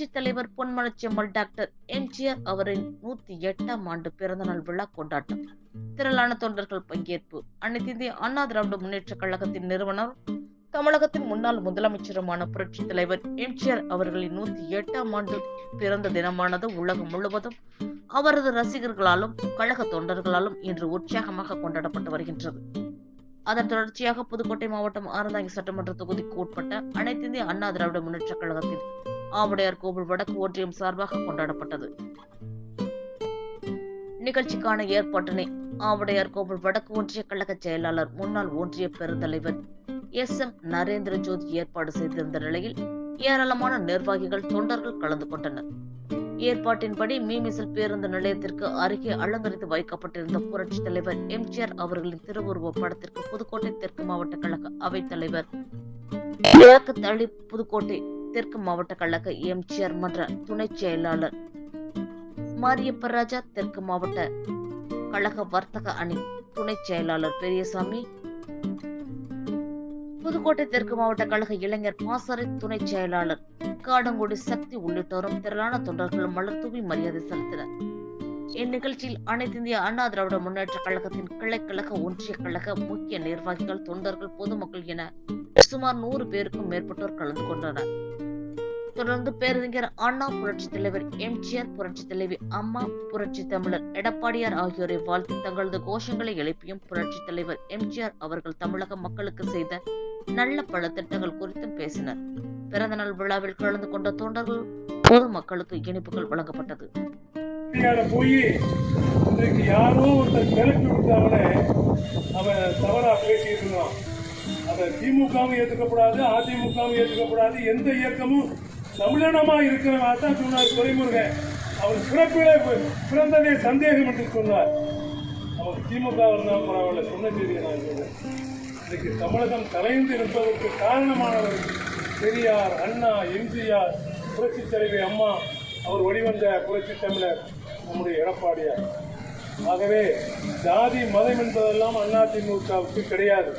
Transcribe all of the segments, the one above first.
புரட்சி தலைவர் பொன்மனச்செம்மல் டாக்டர் எம்ஜிஆர் அவரின் நூத்தி எட்டாம் ஆண்டு பிறந்தநாள் விழா கொண்டாட்டம். திரளான தொண்டர்கள் பங்கேற்பு. அனைத்து இந்திய அண்ணா திராவிட முன்னேற்ற கழகத்தின் நிறுவனர் தமிழகத்தின் முன்னாள் முதலமைச்சருமான புரட்சி தலைவர் எம்ஜிஆர் அவர்களின் நூத்தி எட்டாம் ஆண்டு பிறந்த தினமானது உலகம் முழுவதும் அவரது ரசிகர்களாலும் கழக தொண்டர்களாலும் இன்று உற்சாகமாக கொண்டாடப்பட்டு வருகின்றது. அதன் தொடர்ச்சியாக புதுக்கோட்டை மாவட்டம் ஆரந்தாங்கி சட்டமன்ற தொகுதிக்கு உட்பட்ட அனைத்திந்திய அண்ணா திராவிட முன்னேற்ற கழகத்தின் ஆவுடையார் கோவில் வடக்கு ஒன்றியம் சார்பாக கொண்டாடப்பட்டது. நிகழ்ச்சிக்கான ஏற்பாட்டினை ஆவுடையார் கோவில் வடக்கு ஒன்றிய கழக செயலாளர் முன்னாள் ஒன்றிய பெருந்தலைவர் எஸ். எம். நரேந்திர ஜோதி ஏற்பாடு செய்திருந்த நிலையில் ஏராளமான நிர்வாகிகள் தொண்டர்கள் கலந்து கொண்டனர். ஏற்பாட்டின்படி மீமிசல் பேருந்து நிலையத்திற்கு அருகே அலங்கரித்து வைக்கப்பட்டிருந்த புரட்சி தலைவர் எம்ஜிஆர் அவர்களின் திருவுருவ படத்திற்கு புதுக்கோட்டை தெற்கு மாவட்ட கழக அவைத் தலைவர் கிழக்கு தள்ளி புதுக்கோட்டை தெற்கு மாவட்ட கழக எம்ஜிஆர் மன்ற துணை செயலாளர் மாரியப்ப ராஜா தெற்கு மாவட்ட கழக வர்த்தக அணி துணை செயலாளர் பெரியசாமி புதுக்கோட்டை தெற்கு மாவட்ட கழக இளைஞர் பாசறை துணை செயலாளர் காடங்குடி சக்தி உள்ளிட்டோரும் திரளான தொண்டர்களும் மலர்தூவி மரியாதை செலுத்தினர். இந்நிகழ்ச்சியில் அனைத்து இந்திய அண்ணா திராவிட முன்னேற்ற கழகத்தின் கிளைக்கழக ஒன்றிய கழக முக்கிய நிர்வாகிகள் தொண்டர்கள் பொதுமக்கள் என சுமார் நூறு பேருக்கும் மேற்பட்டோர் கலந்து கொண்டனர். தொடர்ந்து பேரறிஞர் அண்ணா புரட்சி தலைவர் எம்ஜிஆர் புரட்சி தலைவி அம்மா புரட்சி தமிழர் எடப்பாடியார் ஆகியோரை வாழ்த்தி தங்களது கோஷங்களை எழுப்பியும் புரட்சி தலைவர் எம்ஜிஆர் அவர்கள் தமிழக மக்களுக்கு செய்த நல்ல பல திட்டங்கள் குறித்தும் பேசினர். பிறந்தநாள் விழாவில் கலந்து கொண்ட தொண்டர்கள் பொதுமக்களுக்கு இனிப்புகள் வழங்கப்பட்டது. போய் இன்றைக்கு யாரோ ஒருத்தர் கிளப்பி விட்டாங்களே அவன் தவறா பேசியிருந்தான் அதை திமுகவும் ஏற்றுக்கப்படாது அதிமுகவும் ஏற்றுக்கப்படாது எந்த இயக்கமும் தமிழனமாக இருக்கிறவா தான் சொன்னார் துறைமுருகன் அவர் பிறப்பிலே பிறந்ததே சந்தேகம் என்று சொன்னார். அவர் திமுக இருந்தால் பரவாயில்ல சொன்ன செய்தியை நான் சொல்றேன். இன்னைக்கு தமிழகம் கலைந்து இருப்பதற்கு காரணமானவர் பெரியார் அண்ணா எம்ஜிஆர் புரட்சி தலைவி அம்மா அவர் வழிவந்த புரட்சி தமிழர் நம்முடைய எடப்பாடியார். ஆகவே ஜாதி மதம் என்பதெல்லாம் அதிமுகவுக்கு கிடையாது.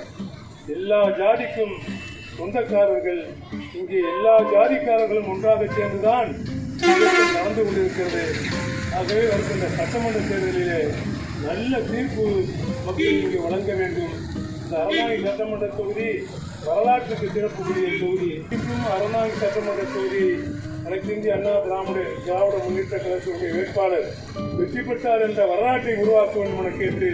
எல்லா ஜாதிக்கும் சொந்தக்காரர்கள் இங்கே எல்லா ஜாதிக்காரர்களும் ஒன்றாக சேர்ந்துதான் நடந்து கொண்டிருக்கிறது. ஆகவே வருகின்ற சட்டமன்ற தேர்தலிலே நல்ல தீர்ப்பு மக்கள் இங்கே வழங்க வேண்டும். இந்த அரணாங்கி சட்டமன்ற தொகுதி வரலாற்றுக்கு சிறப்புக்குரிய தொகுதி. இன்றும் அரணாங்கி சட்டமன்ற தொகுதி அனைத்து இந்திய அண்ணா திராவிட திராவிட முன்னேற்ற கழகத்தினுடைய வேட்பாளர் வெற்றி பெற்றார் என்ற வரலாற்றை உருவாக்க வேண்டும் என கேட்டு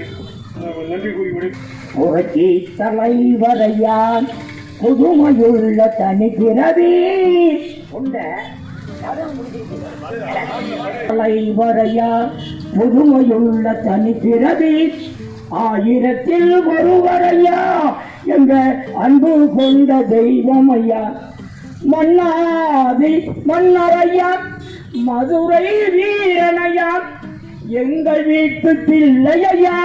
நன்றி கூறி புரட்சி தலைவரையான் புதுமையுள்ள தனி பிறவி உண்ட புதுமையுள்ள தனி பிறவி ஆயிரத்தில் ஒருவரையா என்ற அன்பு கொண்ட தெய்வம் ஐயா மன்னாதி மன்னரையா மதுரை வீரனையா எங்கள் வீட்டு பிள்ளையா